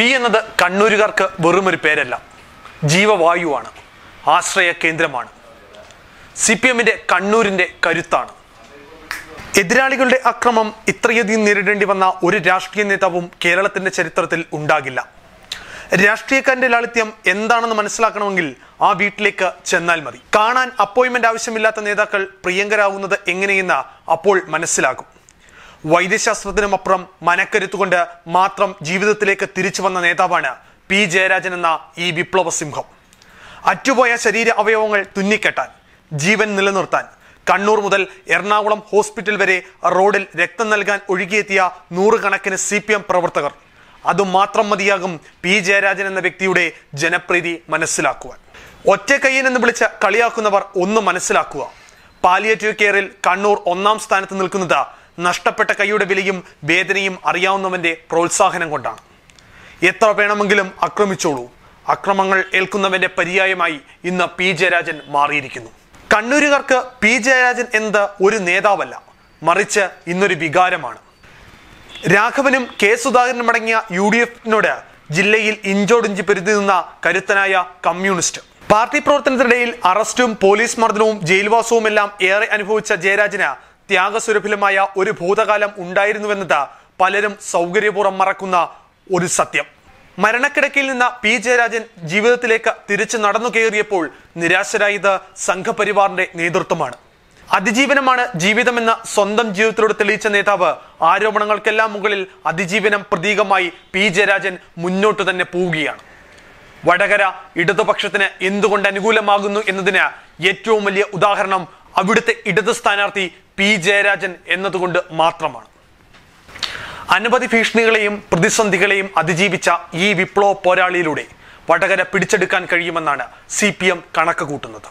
P എന്നത് കണ്ണൂരുകാർക്ക് വെറുമൊരു പേരല്ല. ജീവവായുവാണ്. ആശ്രയ കേന്ദ്രമാണ്. സി പി എമ്മിന്റെ കണ്ണൂരിന്റെ കരുത്താണ്. എതിരാളികളുടെ അക്രമം ഇത്രയധികം നേരിടേണ്ടി വന്ന ഒരു രാഷ്ട്രീയ നേതാവും കേരളത്തിന്റെ ചരിത്രത്തിൽ ഉണ്ടാകില്ല. രാഷ്ട്രീയക്കാരന്റെ ലാളിത്യം എന്താണെന്ന് മനസ്സിലാക്കണമെങ്കിൽ ആ വീട്ടിലേക്ക് ചെന്നാൽ മതി. കാണാൻ അപ്പോയിന്റ്മെന്റ് ആവശ്യമില്ലാത്ത നേതാക്കൾ പ്രിയങ്കരാകുന്നത് എങ്ങനെയെന്ന് അപ്പോൾ മനസ്സിലാകും. വൈദ്യശാസ്ത്രത്തിനും അപ്പുറം മനക്കരുത്തുകൊണ്ട് മാത്രം ജീവിതത്തിലേക്ക് തിരിച്ചു വന്ന നേതാവാണ് പി ജയരാജൻ എന്ന ഈ വിപ്ലവ സിംഹം. അറ്റുപോയ ശരീര അവയവങ്ങൾ തുന്നിക്കെട്ടാൻ ജീവൻ നിലനിർത്താൻ കണ്ണൂർ മുതൽ എറണാകുളം ഹോസ്പിറ്റൽ വരെ റോഡിൽ രക്തം നൽകാൻ ഒഴുകിയെത്തിയ നൂറുകണക്കിന് സി പി എം പ്രവർത്തകർ. അതുമാത്രം മതിയാകും പി ജയരാജൻ എന്ന വ്യക്തിയുടെ ജനപ്രീതി മനസ്സിലാക്കുവാൻ. ഒറ്റ കയ്യൻ എന്ന് വിളിച്ച് കളിയാക്കുന്നവർ ഒന്ന് മനസ്സിലാക്കുക. പാലിയേറ്റീവ് കെയറിൽ കണ്ണൂർ ഒന്നാം സ്ഥാനത്ത് നിൽക്കുന്നത് നഷ്ടപ്പെട്ട കൈയുടെ വിലയും വേദനയും അറിയാവുന്നവന്റെ പ്രോത്സാഹനം കൊണ്ടാണ്. എത്ര വേണമെങ്കിലും ആക്രമിച്ചോളൂ അക്രമങ്ങൾ ഏൽക്കുന്നവന്റെ പര്യായമായി ഇന്ന് പി ജയരാജൻ മാറിയിരിക്കുന്നു. കണ്ണൂരുകാർക്ക് പി ജയരാജൻ എന്നത് ഒരു നേതാവല്ല മറിച്ച് ഇന്നൊരു വികാരമാണ്. രാഘവനും കെ സുധാകരനും അടങ്ങിയ യു ഡി എഫിനോട് ജില്ലയിൽ ഇഞ്ചോടിഞ്ച് പെരുതി നിന്ന കരുത്തനായ കമ്മ്യൂണിസ്റ്റ്. പാർട്ടി പ്രവർത്തനത്തിനിടയിൽ അറസ്റ്റും പോലീസ് മർദ്ദനവും ജയിൽവാസവും എല്ലാം ഏറെ അനുഭവിച്ച ജയരാജന് ത്യാഗസുരഭിലമായ ഒരു ഭൂതകാലം ഉണ്ടായിരുന്നുവെന്നത് പലരും സൗകര്യപൂർവം മറക്കുന്ന ഒരു സത്യം. മരണക്കിടക്കിൽ നിന്ന് പി. ജയരാജൻ ജീവിതത്തിലേക്ക് തിരിച്ചു നടന്നു കയറിയപ്പോൾ നിരാശരായത് സംഘപരിവാറിന്റെ നേതൃത്വമാണ്. അതിജീവനമാണ് ജീവിതമെന്ന് സ്വന്തം ജീവിതത്തിലൂടെ തെളിയിച്ച നേതാവ് ആരോപണങ്ങൾക്കെല്ലാം മുകളിൽ അതിജീവനം പ്രതീകമായി പി. ജയരാജൻ മുന്നോട്ട് തന്നെ പോവുകയാണ്. വടകര ഇടതുപക്ഷത്തിന് എന്തുകൊണ്ട് അനുകൂലമാകുന്നു എന്നതിന് ഏറ്റവും വലിയ ഉദാഹരണം അവിടുത്തെ ഇടത് സ്ഥാനാർത്ഥി പി ജയരാജൻ എന്നതുകൊണ്ട് മാത്രമാണ്. അനവധി ഭീഷണികളെയും പ്രതിസന്ധികളെയും അതിജീവിച്ച ഈ വിപ്ലവ പോരാളിയിലൂടെ വടകര പിടിച്ചെടുക്കാൻ കഴിയുമെന്നാണ് സി പി എം കണക്ക് കൂട്ടുന്നത്.